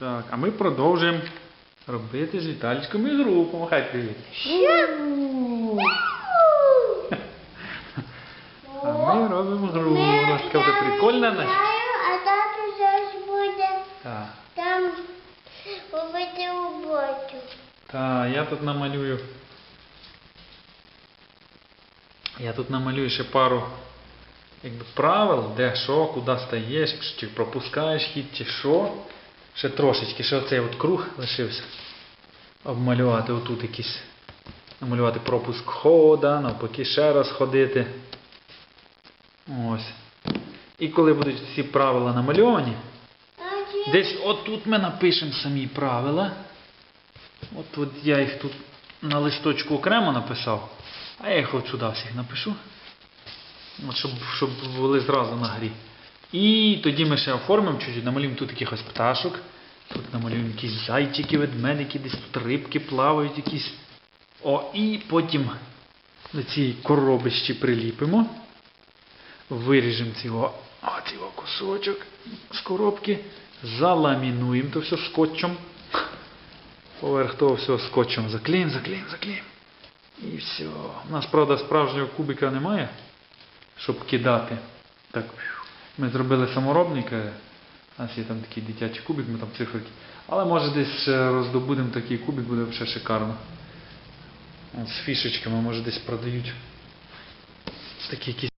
Так, а ми продовжуємо робити з Віталічком ігру. Помахай привіт. А ми робимо гру. Така буде прикольна. наша. А тато зараз буде Так. там робити роботу. Так, я тут намалюю. Я тут намалюю ще пару якби, правил, де що, куди стаєш, чи пропускаєш хід, чи що. Ще трошечки, ще оцей от круг лишився. Обмалювати отут якийсь. Намалювати пропуск хода, навпаки ще раз ходити. Ось. І коли будуть всі правила намальовані, Десь отут ми напишемо самі правила. От, от я їх тут на листочку окремо написав, а я їх от сюди всіх напишу. От, щоб, щоб були зразу на грі. І тоді ми ще оформимо чуть-чуть, намалюємо тут якихось пташок. Тут намалюємо якісь зайчики, ведмедики, десь тут рибки плавають якісь. О, і потім до цієї коробищі приліпимо. Виріжемо цього, а, цього кусочок з коробки, заламінуємо то все скотчем. Поверх того всього скотчем заклеїмо, заклеїмо, заклеїмо. І все. У нас, правда, справжнього кубика немає, щоб кидати. Так, ми зробили саморобники, У нас є там такий дитячий кубик, ми там циферки. Але може десь ще роздобудемо такий кубик, буде взагалі шикарно. З фішечками, може десь продають такі якісь